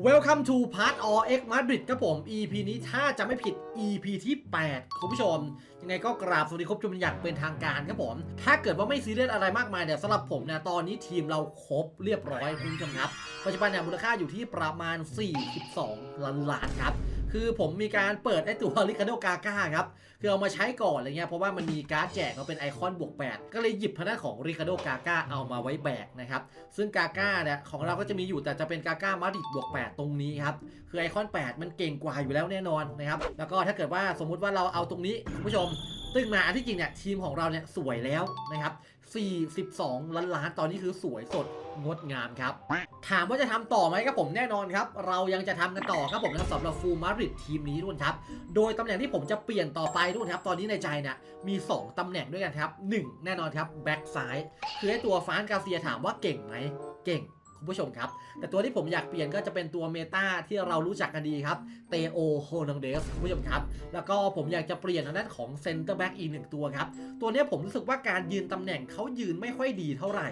Welcome to Part or X Madrid ครับผม EP นี้ถ้าจะไม่ผิด EP ที่ 8 คุณผู้ชม ยังไงก็กราบสวัสดีครบจุมอย่างเป็นทางการครับผม ถ้าเกิดว่าไม่ซีเรียสอะไรมากมายเนี่ยสำหรับผมเนี่ยตอนนี้ทีมเราครบเรียบร้อยคุณผู้ชมครับ ปัจจุบันเนี่ยมูลค่าอยู่ที่ประมาณ 42 ล้านล้านครับ คือผมมีการเปิดไอตัวริคาโดกาก้าครับ คือเอามาใช้ก่อนอะไรเงี้ย เพราะว่ามันมีการ์ดแจกมาเป็นไอคอนบวก 8 ก็เลยหยิบพนักของริคาโดกาก้าเอามาไว้แบกนะครับ ซึ่งกาก้าเนี่ยของเราก็จะมีอยู่แต่จะเป็นกาก้ามาดิดบวก 8 ตรงนี้ครับ คือไอคอน 8 มันเก่งกว่าอยู่แล้วแน่นอนนะครับ แล้วก็ถ้าเกิดว่าสมมุติว่าเราเอาตรงนี้คุณผู้ชมตึ้งมาที่จริงเนี่ยทีมของเราเนี่ยสวยแล้วนะครับ 42 ล้านล้านตอนนี้คือสวยสดงดงามครับ ถามว่าจะทำต่อไหมครับผมแน่นอนครับ เรายังจะทำกันต่อครับผมนะสำหรับฟูลมาริดทีมนี้ด้วยครับ โดยตำแหน่งที่ผมจะเปลี่ยนต่อไปด้วยครับ ตอนนี้ในใจเนี่ยมี 2ตำแหน่งด้วยกันครับ 1 แน่นอนครับแบ็กซ้ายคือไอตัวฟานกาเซียถามว่าเก่งไหมเก่งคุณผู้ชมครับ แต่ตัวที่ผมอยากเปลี่ยนก็จะเป็นตัวเมตาที่เรารู้จักกันดีครับเตโอโฮนังเดสคุณผู้ชมครับ แล้วก็ผมอยากจะเปลี่ยนทางด้านของเซนเตอร์แบ็กอีกหนึ่งตัวครับ ตัวนี้ผมรู้สึกว่าการยืนตำแหน่งเขายืนไม่ค่อยดีเท่าไหร่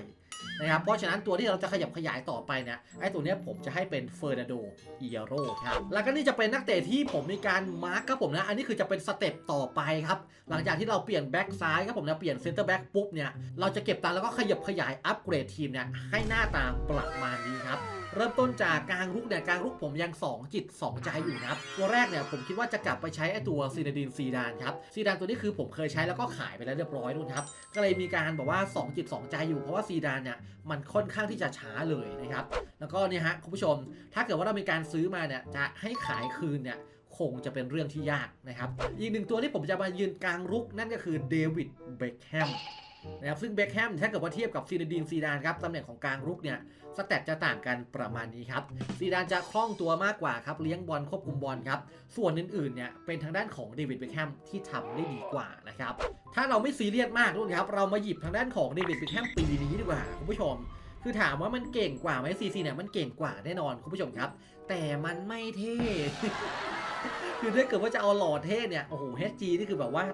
นะครับเพราะฉะนั้นตัวที่เราจะขยับขยายต่อไปเนี่ยไอ้ตัวเนี้ยผมจะให้เป็นเฟอร์นาโดเอียโรครับแล้วก็นี่จะเป็นนักเตะที่ผมมีการมาร์กครับผมนะอันนี้คือจะเป็นสเต็ปต่อไปครับหลังจากที่เราเปลี่ยนแบ็กซ้ายครับผมนะเปลี่ยนเซนเตอร์แบ็กปุ๊บเนี่ยเราจะเก็บตังแล้วก็ขยับขยายอัปเกรดทีมเนี่ยให้หน้าตาประมาณนี้ครับ เริ่มต้นจากกลางรุกเนี่ยกลางรุกผมยัง 2 จิต 2 ใจอยู่นะครับ ตัวแรกเนี่ยผมคิดว่าจะกลับไปใช้ไอ้ตัวซีนาดินซีดานครับซีดานตัวนี้คือผมเคยใช้แล้วก็ขายไปแล้วเรียบร้อยด้วยครับก็เลยมีการบอกว่า 2 จิต 2 ใจอยู่เพราะว่าซีดานเนี่ยมันค่อนข้างที่จะช้าเลยนะครับแล้วก็เนี่ยฮะคุณผู้ชม ถ้าเกิดว่าเรามีการซื้อมาเนี่ยจะให้ขายคืนเนี่ยคงจะเป็นเรื่องที่ยากนะครับ อีกหนึ่งตัวที่ผมจะมายืนกลางรุกนั่นก็คือเดวิดเบคแฮม นะครับซึ่งเบคแฮมถ้าเกิดว่าเทียบกับซีนดีนซีดานครับตำแหน่งของกลางรุกเนี่ยสแตทจะต่างกันประมาณนี้ครับซีดานจะคล่องตัวมากกว่าครับเลี้ยงบอลควบคุมบอลครับส่วนอื่นๆเนี่ยเป็นทางด้านของเดวิดเบคแฮมที่ทำได้ดีกว่านะครับถ้าเราไม่ซีเรียสมากทุกคนครับเรามาหยิบทางด้านของเดวิดเบคแฮมปีนี้ดีกว่าคุณผู้ชมคือถามว่ามันเก่งกว่าไหมซีซีเนี่ยมันเก่งกว่าแน่นอนคุณผู้ชมครับ แต่มันไม่เท่ คือถ้าเกิดว่าจะเอาหล่อเท่เนี่ย โอ้โห HG นี่คือแบบว่า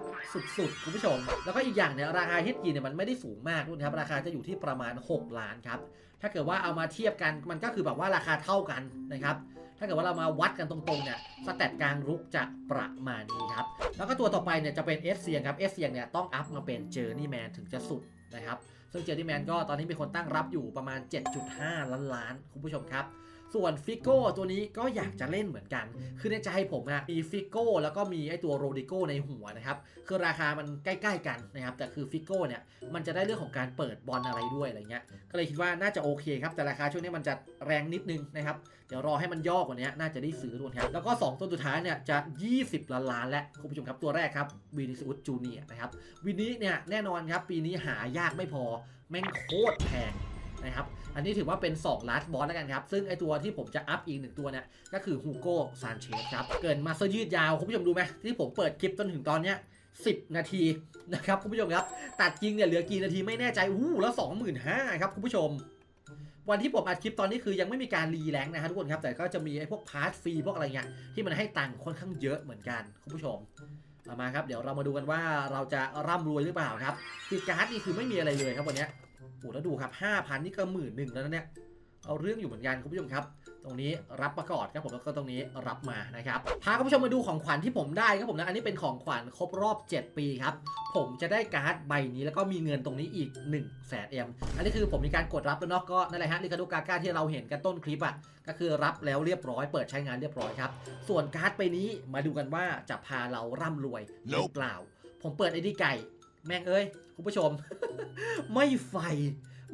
สุดๆ คุณผู้ชม แล้วก็อีกอย่างเนี่ย ราคา HG เนี่ยมันไม่ได้สูงมากด้วยนะครับ ราคาจะอยู่ที่ประมาณ 6 ล้านครับ ถ้าเกิดว่าเอามาเทียบกัน มันก็คือแบบว่าราคาเท่ากันนะครับถ้าเกิดว่าเรามาวัดกันตรงๆเนี่ยสแตทกลางรุกจะประมาณนี้ครับ แล้วก็ตัวต่อไปเนี่ยจะเป็นเอสเซียงครับเอสเซียงเนี่ยต้องอัพมาเป็นเจอร์นี่แมนถึงจะสุดนะครับ ซึ่งเจอร์นี่แมนก็ตอนนี้มีคนตั้งรับอยู่ประมาณ 7.5 ล้านล้านคุณผู้ชมครับ ส่วนฟิโก้ตัวนี้ก็อยากจะเล่นเหมือนกัน คือในใจผมอะมีฟิโก้แล้วก็มีไอตัวโรดิโก้ในหัวนะครับ คือราคามันใกล้ ๆ กันนะครับ แต่คือฟิโก้เนี่ย มันจะได้เรื่องของการเปิดบอลอะไรด้วยอะไรเงี้ย ก็เลยคิดว่าน่าจะโอเคครับ แต่ราคาช่วงนี้มันจะแรงนิดนึงนะครับ เดี๋ยวรอให้มันย่อกว่านี้น่าจะได้ซื้อด้วยครับ แล้วก็ 2 ตัวสุดท้ายเนี่ยจะ 20 ล้านล้านและคุณผู้ชมครับตัวแรกครับวินิสอุสจูเนียนะครับวินิเนี่ยแน่นอนครับปีนี้หายากไม่พอแม่งโคตรแพง นะครับ อันนี้ถือว่าเป็น2 last boss แล้วกันครับ ซึ่งไอตัวที่ผมจะอัพอีกหนึ่งตัวเนี่ย ก็คือฮูโก้ซานเชสครับ เกินมาเซอร์ยืดยาวคุณผู้ชมดูไหมที่ผมเปิดคลิปจนถึงตอนเนี้ย10 นาทีนะครับคุณผู้ชมครับ ตัดจริงเนี่ยเหลือกี่นาทีไม่แน่ใจอู้แล้ว 25,000ครับคุณผู้ชม วันที่ผมอัดคลิปตอนนี้คือยังไม่มีการรีแรงค์นะครับทุกคนครับ แต่ก็จะมีไอ้พวกพาร์ทฟรีพวกอะไรเงี้ยที่มันให้ตังค์ค่อนข้างเยอะเหมือนกันคุณผู้ชมมาครับเดี๋ยวเรามาดูกันว่าเราจะร่ำรวยหรือเปล่าครับคือการ์ดนี่คือไม่มีอะไรเลยครับวันนี้ โอ้แล้วดูครับ 5,000 นี่ก็หมื่นหนึ่งแล้วนะเนี่ย เอาเรื่องอยู่เหมือนกันคุณผู้ชมครับ ตรงนี้รับประกอดครับผมแล้วก็ตรงนี้รับมานะครับ พาคุณผู้ชมมาดูของขวัญที่ผมได้ครับผมนะ อันนี้เป็นของขวัญครบรอบ 7 ปีครับ ผมจะได้การ์ดใบนี้แล้วก็มีเงินตรงนี้อีก1 0 0 0 0แสนเอ็มอันนี้คือผมมีการกดรับแล้วเนาะก็นั่นแหละฮะลิคาโดกาก้าที่เราเห็นกันต้นคลิปอะ ก็คือรับแล้วเรียบร้อย เปิดใช้งานเรียบร้อยครับ ส่วนการ์ดใบนี้มาดูกันว่าจะพาเราร่ำรวยหรือเปล่า ผมเปิดไอดีไก่ แม่งเอ้ยคุณผู้ชม ไม่ไฟ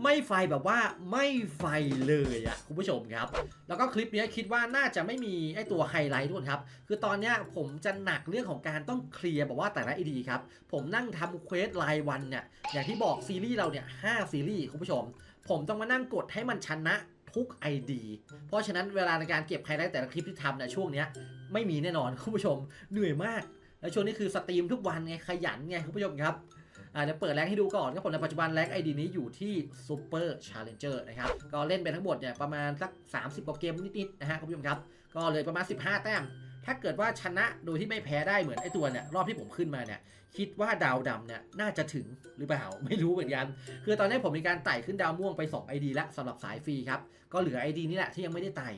ไม่ไฟแบบว่าไม่ไฟเลยอะคุณผู้ชมครับ แล้วก็คลิปเนี้ยคิดว่าน่าจะไม่มีไอตัวไฮไลท์ด้วยครับ คือตอนเนี้ยผมจะหนักเรื่องของการต้องเคลียร์แบบว่าแต่ละไอดีครับ ผมนั่งทำเควสรายวันเนี่ย อย่างที่บอกซีรีส์เราเนี่ยห้าซีรีส์คุณผู้ชม ผมต้องมานั่งกดให้มันชนะทุก ID เพราะฉะนั้นเวลาในการเก็บไฮไลท์แต่ละคลิปที่ทำเนี่ยช่วงเนี้ยไม่มีแน่นอนคุณผู้ชมเหนื่อยมาก แล้วช่วงนี้คือสตรีมทุกวันไงขยันไงคุณผู้ชมครับอ่า เดี๋ยวเปิดแรงให้ดูก่อนครับผมในปัจจุบันแรงไอดีนี้อยู่ที่ Super Challenger นะครับ ก็เล่นไปทั้งหมดเนี่ยประมาณสัก 30 กว่าเกมนิดๆนะฮะคุณผู้ชมครับ ก็เลยประมาณ 15 แต้ม ถ้าเกิดว่าชนะโดยที่ไม่แพ้ได้เหมือนไอตัวเนี่ยรอบที่ผมขึ้นมาเนี่ยคิดว่าดาวดำเนี่ยน่าจะถึงหรือเปล่าไม่รู้เหมือนกันคือตอนนี้ผมมีการไต่ขึ้นดาวม่วงไป2 ID แล้วสำหรับสายฟรีครับก็เหลือ ID นี่แหละที่ยังไม่ได้ไต่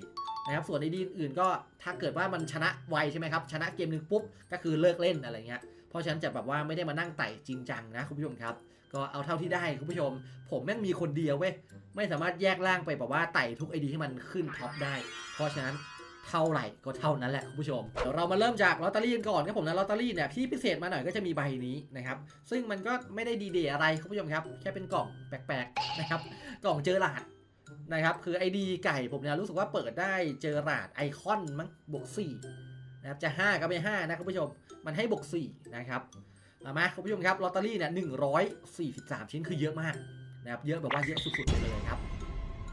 นะครับส่วน ID อื่นก็ถ้าเกิดว่ามันชนะไวใช่ไหมครับชนะเกมหนึ่งปุ๊บก็คือเลิกเล่นอะไรเงี้ย ราะฉะนั้นจะแบบว่าไม่ได้มานั่งไต่จริงจังนะคุณผู้ชมครับ ก็เอาเท่าที่ได้คุณผู้ชม ผมแม่งมีคนเดียวเว้ยไม่สามารถแยกล่างไปแบบว่าไต่ทุก ID ที่มันขึ้นท็อปได้ เพราะฉะนั้นเท่าไหร่ก็เท่านั้นแหละคุณผู้ชมเดี๋ยวเรามาเริ่มจากลอตเตอรี่กันก่อนครับผมนะลอตเตอรี่เนี่ยที่พิเศษมาหน่อยก็จะมีใบนี้นะครับซึ่งมันก็ไม่ได้ดีเดยอะไรคุณผู้ชมครับ แค่เป็นกล่องแปลกๆนะครับกล่องเจอหลาดนะครับคือไอดีไก่ผมเนี่ยรู้สึกว่าเปิดได้เจอหลาดไอคอนมั้งบวก4 นะครับจะ 5 ก็ไม่5นะคุณผู้ชมมันให้บวก4นะครับเอามาคุณผู้ชมครับลอตเตอรี่เนี่ย143ชิ้นคือเยอะมากนะครับเยอะแบบว่าเยอะสุดๆเลยครับ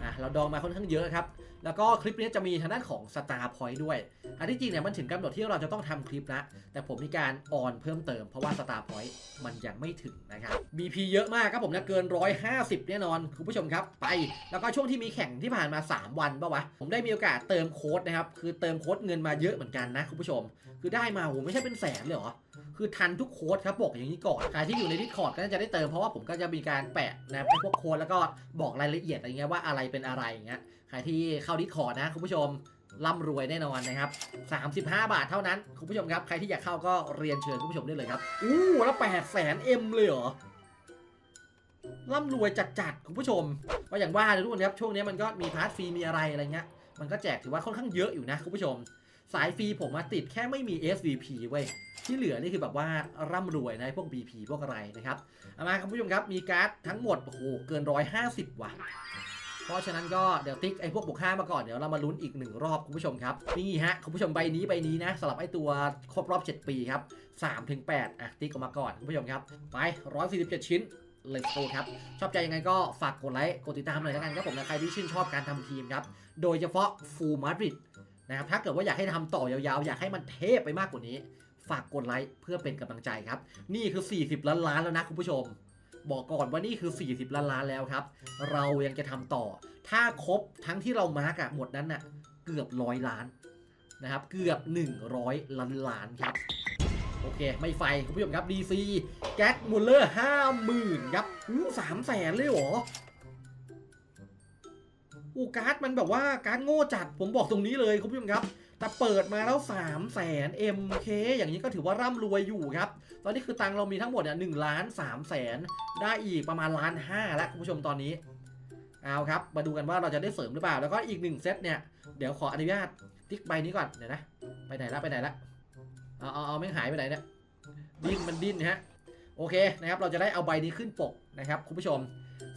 อะเราดองมาค่อนข้างเยอะครับ แล้วก็คลิปนี้จะมีทางด้านของ Star Point ด้วย อันที่จริงเนี่ยมันถึงกำหนดที่เราจะต้องทำคลิปล้วแต่ผมมีการออนเพิ่มเติมเพราะว่า Star Point มันยังไม่ถึงนะครับ BP เยอะมากครับผมนะเกิน 150 แน่นอนคุณผู้ชมครับ ไป แล้วก็ช่วงที่มีแข่งที่ผ่านมา 3 วันปะวะ ผมได้มีโอกาสเติมโค้ดนะครับ คือเติมโค้ดเงินมาเยอะเหมือนกันนะคุณผู้ชม คือได้มาโหไม่ใช่เป็นแสนเลยเหรอ คือทันทุกโค้ดครับบอกอย่างนี้ก่อนใครที่อยู่ใน Discord ก็จะได้เติมเพราะว่าผมก็จะมีการแปะนะพวกโค้ดแล้วก็บอกรายละเอียดอะไรเงี้ยว่าอะไรเป็นอะไรอย่างเงี้ยใครที่เข้า Discord นะคุณผู้ชมร่ำรวยแน่นอนนะครับ 35 บาทเท่านั้น คุณผู้ชมครับ ใครที่อยากเข้าก็เรียนเชิญคุณผู้ชมได้เลยครับ อู้แล้ว8แสนเอ็มเลยเหรอ ร่ำรวยจัดๆ คุณผู้ชม ก็อย่างว่าเลยทุกคนครับ ช่วงนี้มันก็มีพาร์ทฟรีมีอะไรอะไรเงี้ย มันก็แจกถือว่าค่อนข้างเยอะอยู่นะคุณผู้ชม สายฟรีผมมาติดแค่ไม่มี SVP เว้ย ที่เหลือนี่คือแบบว่าร่ำรวยนะพวก BP พวกอะไรนะครับเอามาคุณผู้ชมครับมีการ์ดทั้งหมดโอ้โหเกิน 150 ว่ะ เพราะฉะนั้นก็เดี๋ยวติ๊กไอ้พวกบวกห้ามาก่อนเดี๋ยวเรามาลุ้นอีกหนึ่งรอบคุณผู้ชมครับนี่ฮะคุณผู้ชมใบนี้ใบนี้นะสำหรับไอ้ตัวครบรอบ 7 ปีครับ3ถึง8อะติ๊กออกมาก่อนคุณผู้ชมครับไป 147 ชิ้น Let's go ครับ ชอบใจยังไงก็ฝากกดไลค์ กดติดตามหน่อยแล้วกันครับผมนะใครที่ชื่นชอบการทำทีมครับ โดยเฉพาะฟูลมาดริด นะครับถ้าเกิดว่าอยากให้ทำต่อยาวๆ อยากให้มันเทพไปมากกว่านี้ ฝากกดไลค์เพื่อเป็นกำลังใจครับ นี่คือ 40 ล้านล้านแล้วนะคุณผู้ชม บอกก่อนว่านี่คือ 40 ล้านล้านแล้วครับ เรายังจะทำต่อ ถ้าครบทั้งที่เรามาร์กอะหมดนั้นน่ะเกือบร้อยล้านนะครับเกือบ 100 ล้านล้านครับโอเค ไม่ไฟคุณผู้ชมครับ DC แก๊กมูลเลอร์ห้าหมื่นครับอู้สามแสนเลยเหรอ อู้การ์ดมันแบบว่าการ์ดโง่จัดผมบอกตรงนี้เลยคุณผู้ชมครับ แต่เปิดมาแล้ว3 0 0แสน MK อย่างนี้ก็ถือว่าร่ำรวยอยู่ครับ ตอนนี้คือตังเรามีทั้งหมดเนี่ยหนึ่งล้านสามแสนได้อีกประมาณล้านห้าแล้วคุณผู้ชมตอนนี้เอาครับ มาดูกันว่าเราจะได้เสริมหรือเปล่า แล้วก็อีกหนึ่งเซตเนี่ย เดี๋ยวขออนุญาตติ๊กใบนี้ก่อนเดี๋ยวนะ ไปไหนละไปไหนละเอาเอาเอาไม่หายไปไหนเนี่ยดิ้นมันดิ้นนะฮะโอเคนะครับเราจะได้เอาใบนี้ขึ้นปกนะครับคุณผู้ชม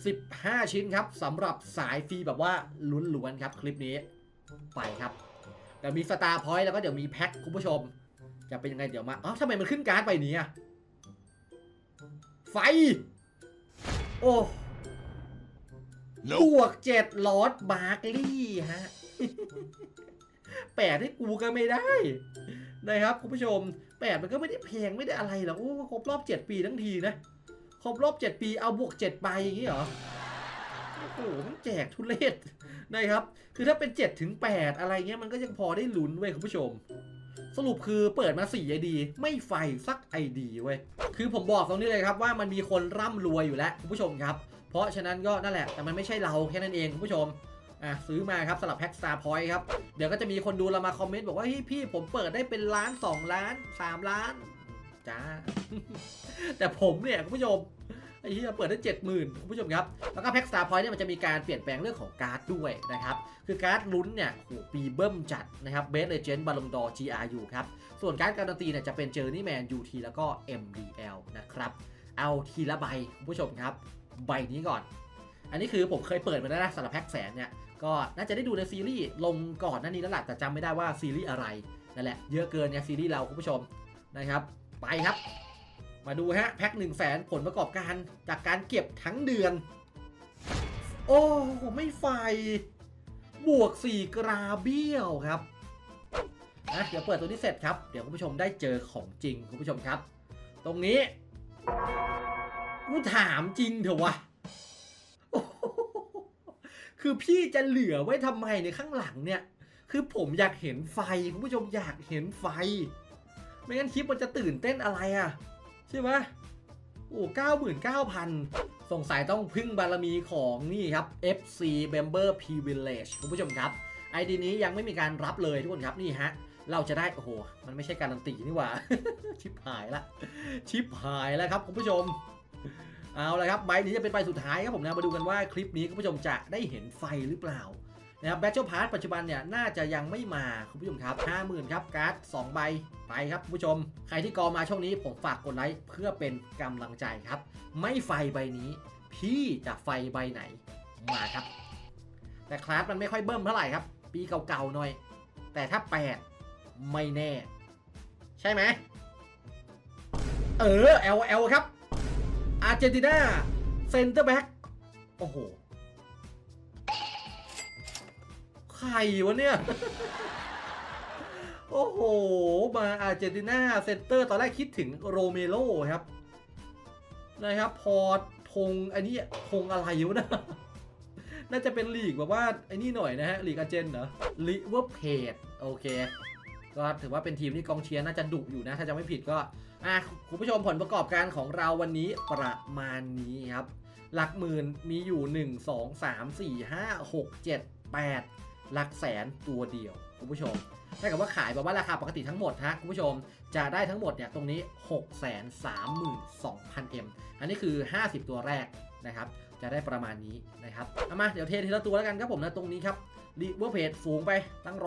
15 ชิ้นครับสำหรับสายฟรีแบบว่าล้วนๆครับคลิปนี้ไปครับเดี๋ยวมีสตาร์พอยต์แล้วก็เดี๋ยวมีแพ็คคุณผู้ชม จะเป็นยังไงเดี๋ยวมาอ๋อทำไมมันขึ้นการ์ดใบนี้อะไฟ โอ้บวกเจ็ดลอดบาร์กลี่ฮะแปดให้กูก็ไม่ได้นะครับคุณผู้ชมแปดมันก็ไม่ได้แพงไม่ได้อะไรหรอกโอ้ครบรอบเจ็ดปีทั้งทีนะ ครบรอบเจ็ดปีเอาบวกเจ็ดใบอย่างนี้เหรอโอ้โหมันแจกทุเรศนะครับ คือถ้าเป็น7ถึง8อะไรเงี้ยมันก็ยังพอได้ลุ้นเว้ยคุณผู้ชม สรุปคือเปิดมา4 ID ไม่ไฟสัก ID เว้ยคือผมบอกตรงนี้เลยครับว่ามันมีคนร่ำรวยอยู่แล้วคุณผู้ชมครับ เพราะฉะนั้นก็นั่นแหละแต่มันไม่ใช่เราแค่นั้นเองคุณผู้ชมอะซื้อมาครับสำหรับแพ็กสตาพอยต์ครับเดี๋ยวก็จะมีคนดูเรามาคอมเมนต์บอกว่าเฮ้ยพี่ผมเปิดได้เป็นล้าน 2 ล้าน 3 ล้าน จ้า แต่ผมเนี่ยคุณผู้ชมไอ้ที่เปิดได้เจ็ดหมื่นคุณผู้ชมครับ แล้วก็แพ็กสตาร์พอยต์เนี่ยมันจะมีการเปลี่ยนแปลงเรื่องของการ์ดด้วยนะครับ คือการ์ดลุ้นเนี่ยโหปีเบิ้มจัดนะครับเบสเลเจนด์บาลงดอ GRU ครับ ส่วนการ์ดการันตีเนี่ยจะเป็นเจอร์นี่แมน UT แล้วก็ MDL นะครับ เอาทีละใบคุณผู้ชมครับ ใบนี้ก่อน อันนี้คือผมเคยเปิดมาแล้วนะสำหรับแพ็กแสนเนี่ยก็น่าจะได้ดูในซีรีส์ลงก่อนหน้านี้แล้วแหละแต่จำไม่ได้ว่าซีรีส์อะไรนั่นแหละเยอะเกินเนี่ยซีรีส์เราคุณผู้ชมนะครับ ไปครับ มาดูฮะ แพ็ค1 0 0 0 0แสนผลประกอบการจากการเก็บทั้งเดือน โอ้ไม่ไฟ บวก 4 กราเบี้ยวครับนะเดี๋ยวเปิดตัวนี้เสร็จครับ เดี๋ยวคุณผู้ชมได้เจอของจริงคุณผู้ชมครับ ตรงนี้กูถามจริงเถอะวะ คือพี่จะเหลือไว้ทำไมในข้างหลังเนี่ย คือผมอยากเห็นไฟ คุณผู้ชมอยากเห็นไฟ ไม่งั้นคลิปมันจะตื่นเต้นอะไรอะ ใช่ไหมโอ้เก้าหมื่นเก้าพันสงสัยต้องพึ่งบารมีของนี่ครับ FC Member Privilege คุณผู้ชมครับไอดีนี้ยังไม่มีการรับเลยทุกคนครับนี่ฮะ เราจะได้ โอ้โห มันไม่ใช่การันตีนี่หว่า ชิปหายละ ชิปหายแล้วครับคุณผู้ชม เอาละครับใบนี้จะเป็นใบสุดท้ายครับผมนะ มาดูกันว่าคลิปนี้คุณผู้ชมจะได้เห็นไฟหรือเปล่า นะครับแบทเทิลพาร์ปัจจุบันเนี่ยน่าจะยังไม่มาคุณผู้ชมครับ 50,000 ครับ การ์ด2ใบไปครับคุณผู้ชม ใครที่กอมาช่วงนี้ผมฝากกดไลค์เพื่อเป็นกำลังใจครับ ไม่ไฟใบนี้ พี่จะไฟใบไหนมาครับ แต่คลาสมันไม่ค่อยเบิ่มเท่าไหร่ครับ ปีเก่าๆหน่อย แต่ถ้า 8 ไม่แน่ ใช่ไหมเออ LL ครับอาร์เจนตินาเซนเตอร์แบ็กโอ้โห รวะเนี่ย โอ้โห มาอาร์เจนตินาเซนเตอร์ตอนแรกคิดถึงโรเมโรครับ นะครับ พอธงอันนี้ธงอะไรวะนะน่าจะเป็นลีกแบบว่าไอ้นี่หน่อยนะฮะลีกอาเจนเหรอลิเวอร์เพดโอเค ก็ถือว่าเป็นทีมที่กองเชียร์น่าจะดุอยู่นะ ถ้าจะไม่ผิดก็อะคุณผู้ชมผลประกอบการของเราวันนี้ประมาณนี้ครับ หลักหมื่นมีอยู่ 1 2 3 4 5 6 7 8 หลักแสนตัวเดียวคุณผู้ชมถ้าเกิดว่าขายแบบว่าราคาปกติทั้งหมดฮะคุณผู้ชมจะได้ทั้งหมดเนี่ยตรงนี้ 6 3 2 0 0 0 M อันนี้คือ 50 ตัวแรกนะครับจะได้ประมาณนี้นะครับเอามาเดี๋ยวเททีละตัวแล้วกันครับผมนะตรงนี้ครับรีเวอร์เพจฝูงไปตั้ง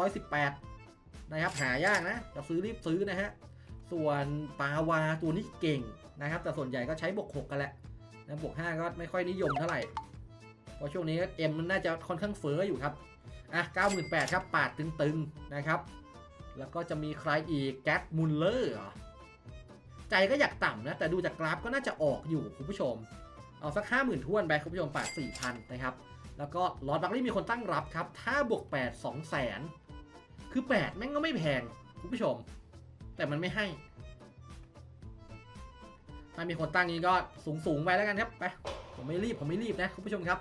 118 นะครับหายากนะจะซื้อรีบซื้อนะฮะส่วนปาวาตัวนี้เก่งนะครับ แต่ส่วนใหญ่ก็ใช้บวก 6 กันแหละนะบวก 5 ก็ไม่ค่อยนิยมเท่าไหร่เพราะช่วงนี้เอ็มมันน่าจะค่อนข้างเฟ้ออยู่ครับ อะ98,000ครับปาดตึงๆนะครับ แล้วก็จะมีใครอีกแก๊สมุลเลอร์ใจก็อยากต่ำนะ แต่ดูจากกราฟก็น่าจะออกอยู่คุณผู้ชม เอาสัก 50,000ท้วนไปคุณผู้ชมปาด4,000นะครับ แล้วก็ลอร์ดบัคลี่มีคนตั้งรับครับ ถ้าบวก 8 2 0 0 0 0 คือ 8 แม่งก็ไม่แพงคุณผู้ชม แต่มันไม่ให้ ถ้ามีคนตั้งนี้ก็สูงๆไปแล้วกันครับไปผมไม่รีบผมไม่รีบนะคุณผู้ชมครับ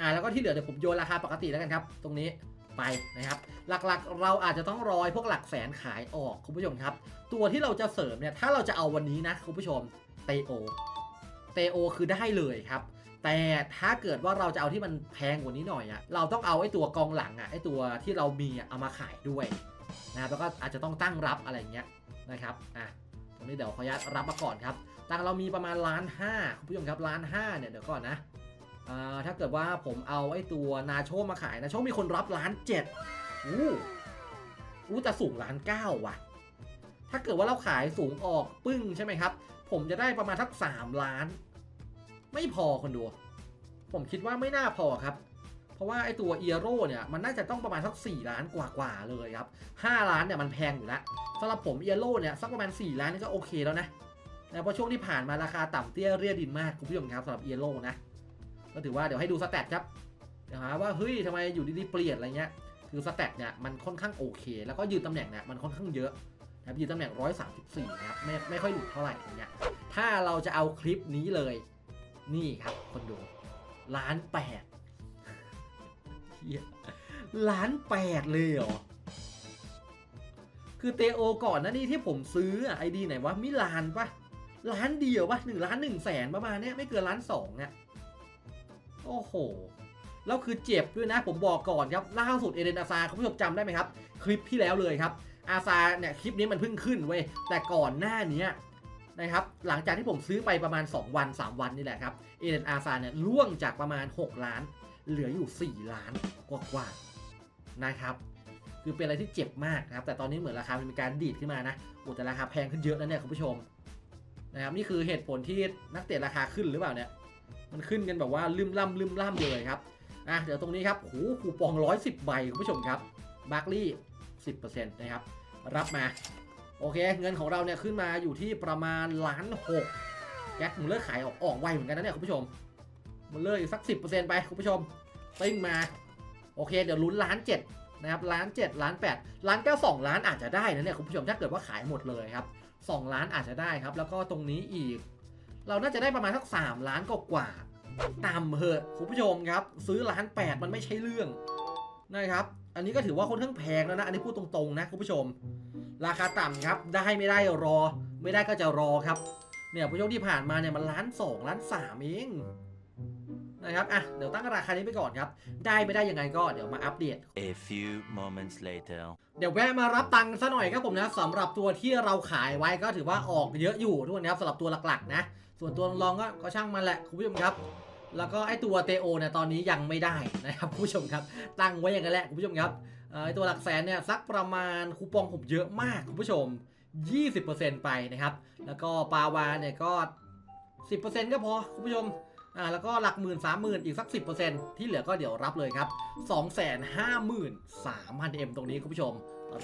อ่าแล้วก็ที่เหลือเดี๋ยวผมโยนราคาปกติแล้วกันครับ ตรงนี้ไปนะครับ หลักๆ เราอาจจะต้องรอยพวกหลักแสนขายออกคุณผู้ชมครับ ตัวที่เราจะเสริมเนี่ยถ้าเราจะเอาวันนี้นะคุณผู้ชมเตโอเตโอคือได้เลยครับ แต่ถ้าเกิดว่าเราจะเอาที่มันแพงกว่านี้หน่อยอะเราต้องเอาไอ้ตัวกองหลังอะไอ้ตัวที่เรามีอะเอามาขายด้วยนะครับแล้วก็อาจจะต้องตั้งรับอะไรเงี้ยนะครับอะตรงนี้เดี๋ยวขออนุญาตรับมาก่อนครับตังเรามีประมาณล้านห้าคุณผู้ชมครับล้านห้าเนี่ยเดี๋ยวก่อนนะ ถ้าเกิดว่าผมเอาไอ้ตัวนาโชมาขายนาโชมีคนรับล้านเจ็ดอู้อู้แต่สูงล้านเก้าว่ะ ถ้าเกิดว่าเราขายสูงออกปึ้งใช่ไหมครับ ผมจะได้ประมาณทักสามล้าน ไม่พอคนดู ผมคิดว่าไม่น่าพอครับ เพราะว่าไอ้ตัวเอียโร่เนี่ยมันน่าจะต้องประมาณสัก4ล้านกว่าๆเลยครับ5ล้านเนี่ยมันแพงอยู่แล้วสำหรับผมเอียโร่เนี่ยสักประมาณ4ล้านนี่ก็โอเคแล้วนะแต่พราะช่วงที่ผ่านมาราคาต่ำเตี้ยเรียดินมากคุณผู้ชมครับสำหรับเอียโร่นะ ก็ถือว่าเดี๋ยวให้ดูสแตทครับเดี๋ยวหาว่าเฮ้ยทำไมอยู่ดีๆเปลี่ยนอะไรเงี้ยคือสแตทเนี่ยมันค่อนข้างโอเค แล้วก็ยืนตำแหน่งเนี่ยมันค่อนข้างเยอะนะครับยืนตำแหน่ง 134นะครับไม่ไม่ค่อยหลุดเท่าไหร่อย่างเงี้ยถ้าเราจะเอาคลิปนี้เลย นี่ครับ คนดูล้านแปดเล้านแปดเลยเหรอ คือเตโอก่อนนะนี่ที่ผมซื้อไอดีไหนวะมิลานปะล้านเดียวปะหนึ่งล้านหนึ่งแสนประมาณเนี้ยไม่เกินล้านสองเนี่ย โอ้โหแล้วคือเจ็บด้วยนะผมบอกก่อนครับล่าสุดเอเดนอาซาคุณผู้ชมจำได้ไหมครับ คลิปที่แล้วเลยครับ อาซาเนี่ยคลิปนี้มันเพิ่งขึ้นเว้ยแต่ก่อนหน้านี้นะครับหลังจากที่ผมซื้อไปประมาณ 2 วัน 3 วันนี่แหละครับเอเดนอาซาเนี่ยล่วงจากประมาณ 6 ล้าน เหลืออยู่ 4 ล้านกว่าๆนะครับ คือเป็นอะไรที่เจ็บมากนะครับแต่ตอนนี้เหมือนราคามันมีการดีดขึ้นมานะโอ้แต่ราคาแพงขึ้นเยอะนะเนี่ยคุณผู้ชมนะครับนี่คือเหตุผลที่นักเตะราคาขึ้นหรือเปล่าเนี่ย มันขึ้นกันแบบว่าลืมล่ำลืมล่ำเลยครับอะเดี๋ยวตรงนี้ครับโหคูปอง 110 ใบคุณผู้ชมครับบาร์คลี่ 10%นะครับ รับมา โอเค เงินของเราเนี่ยขึ้นมาอยู่ที่ประมาณล้านหกแก๊สมูลเลอร์ขายออกออกไวเหมือนกันนะเนี่ยคุณผู้ชมมูลเลอร์อีกสัก 10%ไปคุณผู้ชมติ้งมา โอเค เดี๋ยวลุ้นล้านเจ็ดนะครับล้านเจ็ดล้านแปดล้านเก้าสองล้านอาจจะได้นะเนี่ยคุณผู้ชมถ้าเกิดว่าขายหมดเลยครับสองล้านอาจจะได้ครับ แล้วก็ตรงนี้อีก เราน่าจะได้ประมาณสักสามล้านกว่าต่ำเหอะคุณผู้ชมครับ ซื้อล้านแปดมันไม่ใช่เรื่องนะครับ อันนี้ก็ถือว่าค่อนข้างแพงแล้วนะ อันนี้พูดตรงๆนะคุณผู้ชม ราคาต่ำครับได้ไม่ได้รอ ไม่ได้ก็จะรอครับ เนี่ยผู้ชมที่ผ่านมาเนี่ยมันล้านสองล้านสามเอง นะครับอะเดี๋ยวตั้งราคานี้ไปก่อนครับ ได้ไม่ได้ยังไงก็เดี๋ยวมาอัปเดต A few moments later. เดี๋ยวแวะมารับตังค์ซะหน่อยครับผมนะสำหรับตัวที่เราขายไว้ก็ถือว่าออกเยอะอยู่ทุกคนนะครับสำหรับตัวหลักๆ นะ ส่วนตัวรองๆก็ก็ช่างมันแหละคุณผู้ชมครับ แล้วก็ไอตัวเตโอเนี่ยตอนนี้ยังไม่ได้นะครับคุณผู้ชมครับ ตั้งไว้อย่างนั้นแหละคุณผู้ชมครับเอ่อไอตัวหลักแสนเนี่ยสักประมาณคูปองผมเยอะมากคุณผู้ชม 20%ไปนะครับ แล้วก็ปาวาเนี่ยก็ 10%ก็พอคุณผู้ชม อ่าแล้วก็หลักหมื่นสามหมื่นอีกสัก 10%ที่เหลือก็เดี๋ยวรับเลยครับ 253,000 M ตรงนี้คุณผู้ชม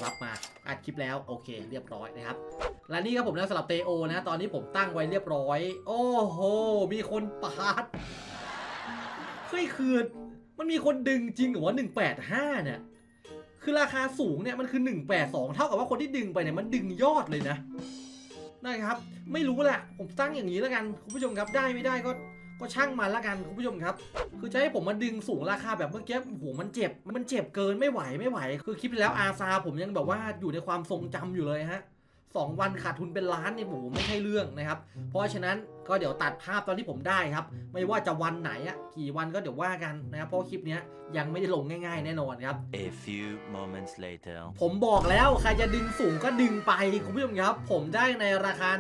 รับมาอัดคลิปแล้วโอเค เรียบร้อยนะครับและนี่ครับผมนะสำหรับเตโอนะ ตอนนี้ผมตั้งไว้เรียบร้อย โอ้โห มีคนปาดเฮ้ยคือมันมีคนดึงจริงเหรอว่า185เนี่ย คือราคาสูงเนี่ยมันคือ182เท่ากับว่าคนที่ดึงไปเนี่ยมันดึงยอดเลยนะนะครับ ไม่รู้แหละผมตั้งอย่างนี้แล้วกัน คุณผู้ชมครับได้ไม่ได้ก็ ก็ช่างมันละกันคุณผู้ชมครับ คือจะให้ผมมาดึงสูงราคาแบบเมื่อกี้โอ้โหมันเจ็บ มันเจ็บเกินไม่ไหวไม่ไหว คือคลิปที่แล้วอาซาผมยังแบบว่าอยู่ในความทรงจำอยู่เลยฮะสองวันขาดทุนเป็นล้านเนี่ยโอ้โหไม่ใช่เรื่องนะครับ เพราะฉะนั้นก็เดี๋ยวตัดภาพตอนที่ผมได้ครับ ไม่ว่าจะวันไหนอะกี่วันก็เดี๋ยวว่ากันนะครับ เพราะคลิปเนี้ยยังไม่ได้ลงง่ายๆ แน่นอนครับ A few moments later. ผมบอกแล้วใครจะดึงสูงก็ดึงไปคุณผู้ชมครับ ผมได้ในราคา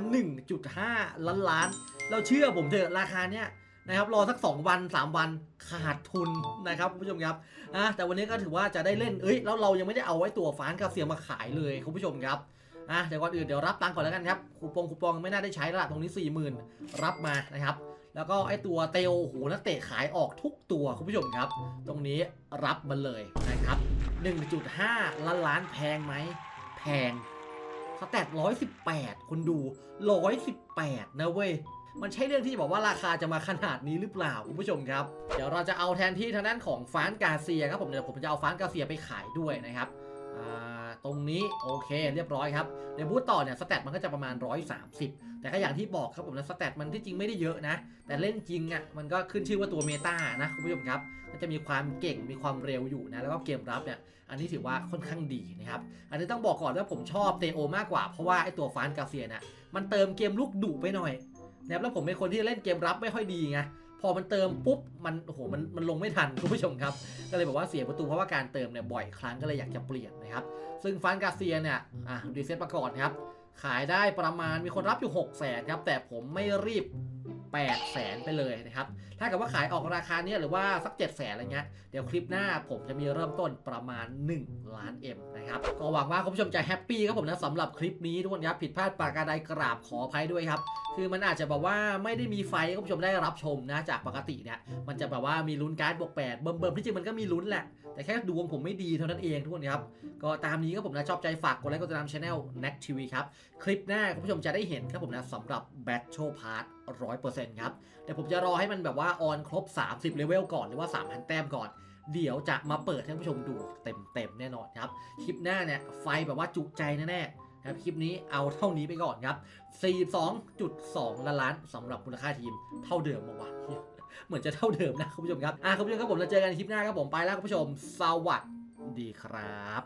1.5 ล้านล้าน เราเชื่อผมเถอะราคาเนี้ย นะครับรอสัก 2 วัน 3 วันขาดทุนนะครับคุณผู้ชมครับอะแต่วันนี้ก็ถือว่าจะได้เล่นเอ้ยแล้วเรายังไม่ได้เอาไว้ตัวฟานกาเซียมาขายเลยคุณผู้ชมครับอะเดี๋ยวก่อนอื่นเดี๋ยวรับตังก่อนแล้วกันครับคูปองคูปองไม่น่าได้ใช้ละตรงนี้ 40,000 รับมานะครับ แล้วก็ไอตัวเตลโหนักเตะขายออกทุกตัวคุณผู้ชมครับ ตรงนี้รับมาเลยนะครับ 1.5 ล้านล้านแพงไหมแพงสแตท118 คนดู 118 นะเว้ย มันใช่เรื่องที่บอกว่าราคาจะมาขนาดนี้หรือเปล่าคุณผู้ชมครับ เดี๋ยวเราจะเอาแทนที่ทางด้านของฟานกาเซียครับผมเดี๋ยวผมจะเอาฟานกาเซียไปขายด้วยนะครับตรงนี้โอเคเรียบร้อยครับเดี๋ยวบูตต่อเนี่ยสแตทมันก็จะประมาณ 130 แต่ก็อย่างที่บอกครับผมนะสแตทมันที่จริงไม่ได้เยอะนะ แต่เล่นจริงอะมันก็ขึ้นชื่อว่าตัวเมตานะคุณผู้ชมครับ มันจะมีความเก่งมีความเร็วอยู่นะ แล้วก็เกมรับเนี่ยอันนี้ถือว่าค่อนข้างดีนะครับ อันนี้ต้องบอกก่อนว่าผมชอบเตโอมากกว่าเพราะว่าไอตัวฟานกาเซียเนี่ยมันเติมเกมลุกดุไปหน่อย นะครับแล้วผมเป็นคนที่เล่นเกมรับไม่ค่อยดีไงพอมันเติมปุ๊บมันโอ้โหมันมันลงไม่ทันคุณผู้ชมครับก็เลยบอกว่าเสียประตูเพราะว่าการเติมเนี่ยบ่อยครั้งก็เลยอยากจะเปลี่ยนนะครับซึ่งฟานกาเซียเนี่ยอะรีเซ็ตมาก่อนครับขายได้ประมาณมีคนรับอยู่6 0แสนครับแต่ผมไม่รีบ 8แสนไปเลยนะครับ ถ้าเกิดว่าขายออกราคาเนี้ยหรือว่าสัก7แสนอะไรเงี้ย เดี๋ยวคลิปหน้าผมจะมีเริ่มต้นประมาณ 1 ล้าน M นะครับ ก็หวังว่าคุณผู้ชมจะแฮปปี้ครับผมนะสำหรับคลิปนี้ทุกคนครับ ผิดพลาดปากกาใดกราบขออภัยด้วยครับ คือมันอาจจะแบบว่าไม่ได้มีไฟคุณผู้ชมได้รับชมนะจากปกติเนี่ย มันจะแบบว่ามีลุ้นการ์ดบวกแปดเบิ่มเบิ่มๆที่จริงมันก็มีลุ้นแหละ แต่แค่ดวงผมไม่ดีเท่านั้นเองทุกคนครับ ก็ตามนี้ครับผมนะชอบใจฝากกดไลค์กดติดตามช anel Next TV ครับ คลิปหน้าคุณผู้ชมจะได้เห็นครับผมนะสำหรับ Battle Pass 100%ครับเดี๋ยวผมจะรอให้มันแบบว่าออนครบ 30เลเวลก่อนหรือว่า 3,000 แต้มก่อน เดี๋ยวจะมาเปิดให้ผู้ชมดูเต็มๆแน่นอนครับ คลิปหน้าเนี่ยไฟแบบว่าจุใจแน่ๆครับคลิปนี้เอาเท่านี้ไปก่อนครับ 42.2 ล้านล้านสำหรับมูลค่าทีมเท่าเดิมมาวะเหี้ยเหมือนจะเท่าเดิมนะคุณผู้ชมครับอะคุณผู้ชมครับผมเราเจอกันในคลิปหน้าครับผมไปแล้วคุณผู้ชมสวัสดีครับ